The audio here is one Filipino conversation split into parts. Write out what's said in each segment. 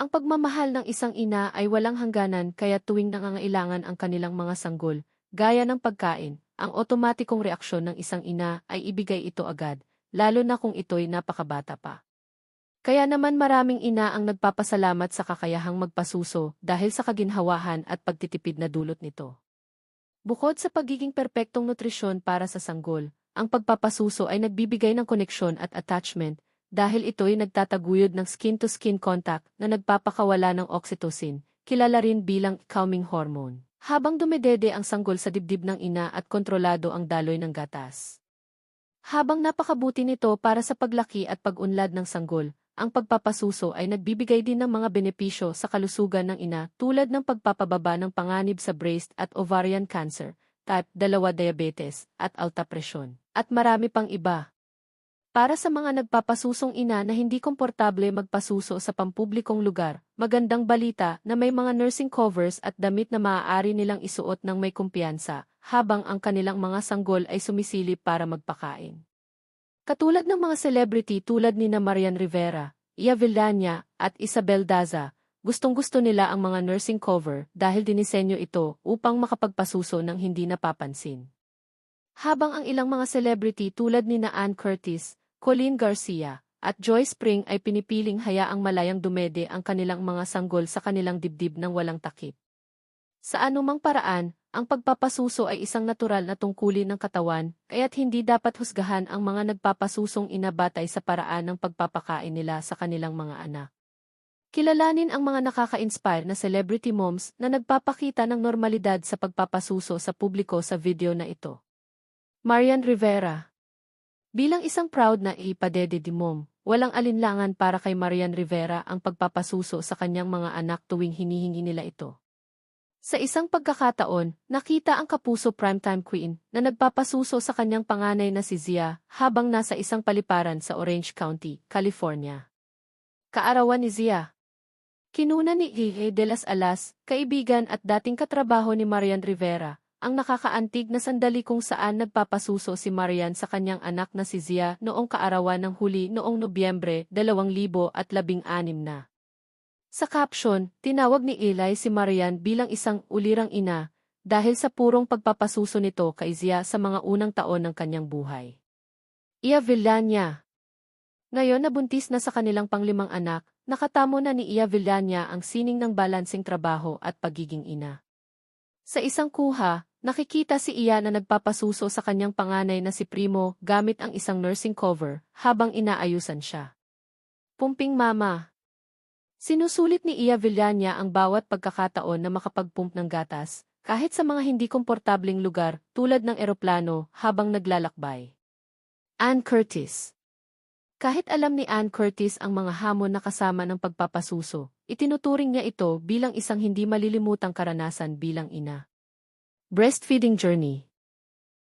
Ang pagmamahal ng isang ina ay walang hangganan kaya tuwing nangangailangan ang kanilang mga sanggol, gaya ng pagkain, ang otomatikong reaksyon ng isang ina ay ibigay ito agad, lalo na kung ito'y napakabata pa. Kaya naman maraming ina ang nagpapasalamat sa kakayahang magpasuso dahil sa kaginhawahan at pagtitipid na dulot nito. Bukod sa pagiging perpektong nutrisyon para sa sanggol, ang pagpapasuso ay nagbibigay ng koneksyon at attachment dahil ito'y nagtataguyod ng skin-to-skin contact na nagpapakawala ng oxytocin, kilala rin bilang calming hormone. Habang dumedede ang sanggol sa dibdib ng ina at kontrolado ang daloy ng gatas. Habang napakabuti nito para sa paglaki at pag-unlad ng sanggol, ang pagpapasuso ay nagbibigay din ng mga benepisyo sa kalusugan ng ina tulad ng pagpapababa ng panganib sa breast at ovarian cancer, type 2 diabetes, at alta presyon, at marami pang iba. Para sa mga nagpapasusong ina na hindi komportable magpasuso sa pampublikong lugar, magandang balita na may mga nursing covers at damit na maaari nilang isuot ng may kumpiyansa, habang ang kanilang mga sanggol ay sumisilip para magpakain. Katulad ng mga celebrity tulad ni na Marian Rivera, Ia Villania, at Isabel Daza, gustong-gusto nila ang mga nursing cover dahil dinisenyo ito upang makapagpasuso ng hindi napapansin. Habang ang ilang mga celebrity tulad ni na Ann Curtis, Colleen Garcia, at Joy Spring ay pinipiling hayaang malayang dumede ang kanilang mga sanggol sa kanilang dibdib ng walang takip. Sa anumang paraan, ang pagpapasuso ay isang natural na tungkulin ng katawan, kaya't hindi dapat husgahan ang mga nagpapasusong inabatay sa paraan ng pagpapakain nila sa kanilang mga anak. Kilalanin ang mga nakaka-inspire na celebrity moms na nagpapakita ng normalidad sa pagpapasuso sa publiko sa video na ito. Marian Rivera Bilang isang proud na ipadede di mom, walang alinlangan para kay Marian Rivera ang pagpapasuso sa kanyang mga anak tuwing hinihingi nila ito. Sa isang pagkakataon, nakita ang kapuso primetime queen na nagpapasuso sa kanyang panganay na si Zia habang nasa isang paliparan sa Orange County, California. Kaarawan ni Zia. Kinuna ni Ihe de las Alas, kaibigan at dating katrabaho ni Marian Rivera, ang nakakaantig na sandali kung saan nagpapasuso si Marian sa kanyang anak na si Zia noong kaarawan ng huli noong Nobyembre 2016 na. Sa caption, tinawag ni Eli si Marian bilang isang ulirang ina dahil sa purong pagpapasuso nito kay Zia sa mga unang taon ng kanyang buhay. Ia Villania Ngayon na buntis na sa kanilang panglimang anak, nakatamo na ni Ia Villania ang sining ng balansing trabaho at pagiging ina. Sa isang kuha, nakikita si Ia na nagpapasuso sa kanyang panganay na si Primo gamit ang isang nursing cover habang inaayusan siya. Pumping mama, Sinusulit ni Ia Villania ang bawat pagkakataon na makapagpump ng gatas, kahit sa mga hindi komportabling lugar tulad ng eroplano habang naglalakbay. Ann Curtis Kahit alam ni Ann Curtis ang mga hamon na kasama ng pagpapasuso, itinuturing niya ito bilang isang hindi malilimutang karanasan bilang ina. Breastfeeding Journey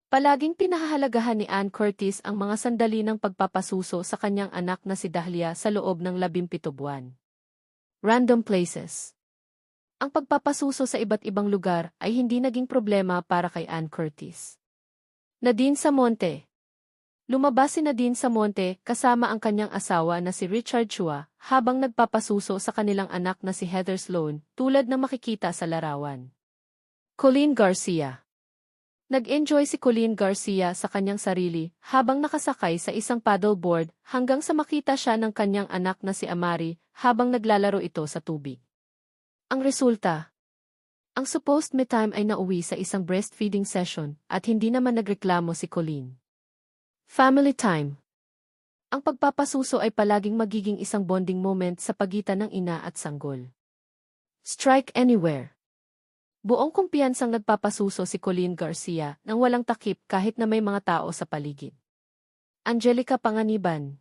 Palaging pinahahalagahan ni Ann Curtis ang mga sandali ng pagpapasuso sa kanyang anak na si Dahlia sa loob ng labimpito buwan. Random places. Ang pagpapasuso sa iba't ibang lugar ay hindi naging problema para kay Ann Curtis. Nadine Samonte Lumabas si Nadine Samonte kasama ang kanyang asawa na si Richard Chua habang nagpapasuso sa kanilang anak na si Heather Sloan tulad na makikita sa larawan. Colleen Garcia Nag-enjoy si Colleen Garcia sa kanyang sarili habang nakasakay sa isang paddleboard hanggang sa makita siya ng kanyang anak na si Amari habang naglalaro ito sa tubig. Ang resulta, ang supposed me time ay nauwi sa isang breastfeeding session at hindi naman nagreklamo si Colleen. Family time. Ang pagpapasuso ay palaging magiging isang bonding moment sa pagitan ng ina at sanggol. Strike anywhere. Buong kumpiyansang nagpapasuso si Colleen Garcia nang walang takip kahit na may mga tao sa paligid. Angelica Panganiban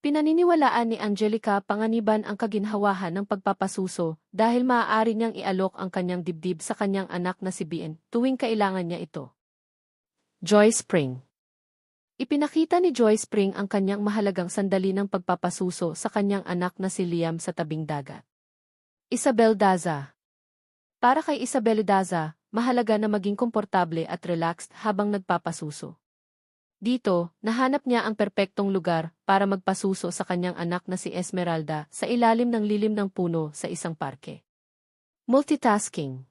Pinaniniwalaan ni Angelica Panganiban ang kaginhawahan ng pagpapasuso dahil maaari niyang ialok ang kanyang dibdib sa kanyang anak na si Bien tuwing kailangan niya ito. Joy Spring Ipinakita ni Joy Spring ang kanyang mahalagang sandali ng pagpapasuso sa kanyang anak na si Liam sa tabing dagat. Isabel Daza para kay Isabel Daza, mahalaga na maging komportable at relaxed habang nagpapasuso. Dito, nahanap niya ang perpektong lugar para magpasuso sa kanyang anak na si Esmeralda sa ilalim ng lilim ng puno sa isang parke. Multitasking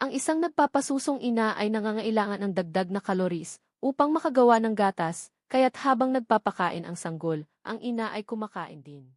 Ang isang nagpapasusong ina ay nangangailangan ng dagdag na kaloris upang makagawa ng gatas, kaya't habang nagpapakain ang sanggol, ang ina ay kumakain din.